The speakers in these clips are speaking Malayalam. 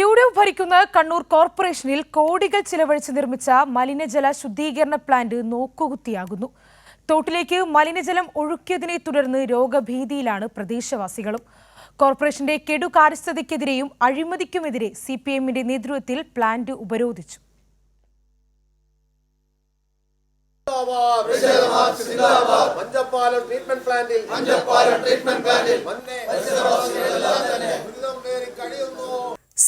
യു ഡി എഫ് ഭരിക്കുന്ന കണ്ണൂർ കോർപ്പറേഷനിൽ കോടികൾ ചിലവഴിച്ച് നിർമ്മിച്ച മലിനജല ശുദ്ധീകരണ പ്ലാന്റ് നോക്കുകുത്തിയാകുന്നു. തോട്ടിലേക്ക് മലിനജലം ഒഴുക്കിയതിനെ തുടർന്ന് രോഗഭീതിയിലാണ് പ്രദേശവാസികളും. കോർപ്പറേഷന്റെ കെടുകാര്യസ്ഥതയ്ക്കെതിരെയും അഴിമതിക്കുമെതിരെ സി പി എമ്മിന്റെ നേതൃത്വത്തിൽ പ്ലാന്റ് ഉപരോധിച്ചു. മഞ്ചപ്പാലം ട്രീറ്റ്മെന്റ് പ്ലാന്റിൽ. മഞ്ചപ്പാലം ട്രീറ്റ്മെന്റ് പ്ലാന്റിൽ.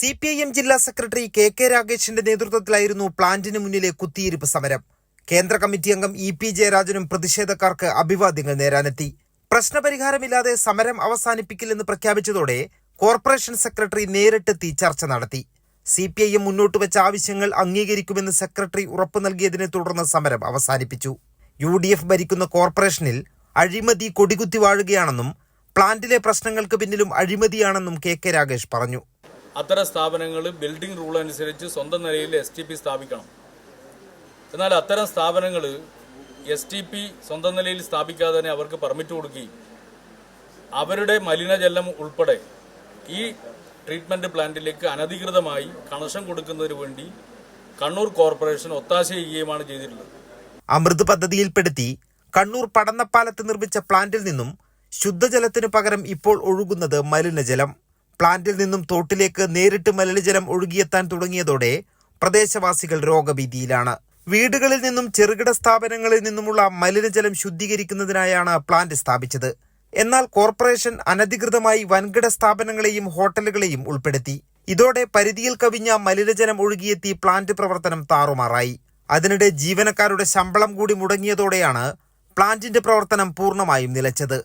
സി പി ഐ എം ജില്ലാ സെക്രട്ടറി കെ കെ രാഗേഷിന്റെ നേതൃത്വത്തിലായിരുന്നു പ്ലാന്റിന് മുന്നിലെ കുത്തിയിരിപ്പ് സമരം. കേന്ദ്ര കമ്മിറ്റി അംഗം ഇ പി ജയരാജനും പ്രതിഷേധക്കാർക്ക് അഭിവാദ്യങ്ങൾ നേരാനെത്തി. പ്രശ്നപരിഹാരമില്ലാതെ സമരം അവസാനിപ്പിക്കില്ലെന്ന് പ്രഖ്യാപിച്ചതോടെ കോർപ്പറേഷൻ സെക്രട്ടറി നേരിട്ടെത്തി ചർച്ച നടത്തി. സി പി ഐ എം മുന്നോട്ട് വെച്ച ആവശ്യങ്ങൾ അംഗീകരിക്കുമെന്ന് സെക്രട്ടറി ഉറപ്പു നൽകിയതിനെ തുടർന്ന് സമരം അവസാനിപ്പിച്ചു. യു ഡി എഫ് ഭരിക്കുന്ന കോർപ്പറേഷനിൽ അഴിമതി കൊടികുത്തി വാഴുകയാണെന്നും പ്ലാന്റിലെ പ്രശ്നങ്ങൾക്ക് പിന്നിലും അഴിമതിയാണെന്നും കെ കെ രാഗേഷ് പറഞ്ഞു. അത്തരം സ്ഥാപനങ്ങൾ ബിൽഡിംഗ് റൂൾ അനുസരിച്ച് സ്വന്തം നിലയിൽ എസ് ടി പി സ്ഥാപിക്കണം. എന്നാൽ അത്തരം സ്ഥാപനങ്ങൾ എസ് ടി പി സ്വന്തം നിലയിൽ സ്ഥാപിക്കാതെ തന്നെ അവർക്ക് പെർമിറ്റ് കൊടുക്കുകയും അവരുടെ മലിനജലം ഉൾപ്പെടെ ഈ ട്രീറ്റ്മെന്റ് പ്ലാന്റിലേക്ക് അനധികൃതമായി കണക്ഷൻ കൊടുക്കുന്നതിന് വേണ്ടി കണ്ണൂർ കോർപ്പറേഷൻ ഒത്താശ ചെയ്യുകയുമാണ് ചെയ്തിട്ടുള്ളത്. അമൃത് പദ്ധതിയിൽപ്പെടുത്തി കണ്ണൂർ പടന്നപ്പാലത്ത് നിർമ്മിച്ച പ്ലാന്റിൽ നിന്നും ശുദ്ധജലത്തിനു പകരം ഇപ്പോൾ ഒഴുകുന്നത് മലിനജലം. പ്ലാന്റിൽ നിന്നും തോട്ടിലേക്ക് നേരിട്ട് മലിനജലം ഒഴുകിയെത്താൻ തുടങ്ങിയതോടെ പ്രദേശവാസികൾ രോഗഭീതിയിലാണ്. വീടുകളിൽ നിന്നും ചെറുകിട സ്ഥാപനങ്ങളിൽ നിന്നുമുള്ള മലിനജലം ശുദ്ധീകരിക്കുന്നതിനായാണ് പ്ലാന്റ് സ്ഥാപിച്ചത്. എന്നാൽ കോർപ്പറേഷൻ അനധികൃതമായി വൻകിട സ്ഥാപനങ്ങളെയും ഹോട്ടലുകളെയും ഉൾപ്പെടുത്തി. ഇതോടെ പരിധിയിൽ കവിഞ്ഞ മലിനജലം ഒഴുകിയെത്തി പ്ലാന്റ് പ്രവർത്തനം താറുമാറായി. അതിനിടെ ജീവനക്കാരുടെ ശമ്പളം കൂടി മുടങ്ങിയതോടെയാണ് പ്ലാന്റിന്റെ പ്രവർത്തനം പൂർണമായും നിലച്ചത്.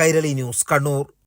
കൈരളി ന്യൂസ് കണ്ണൂർ.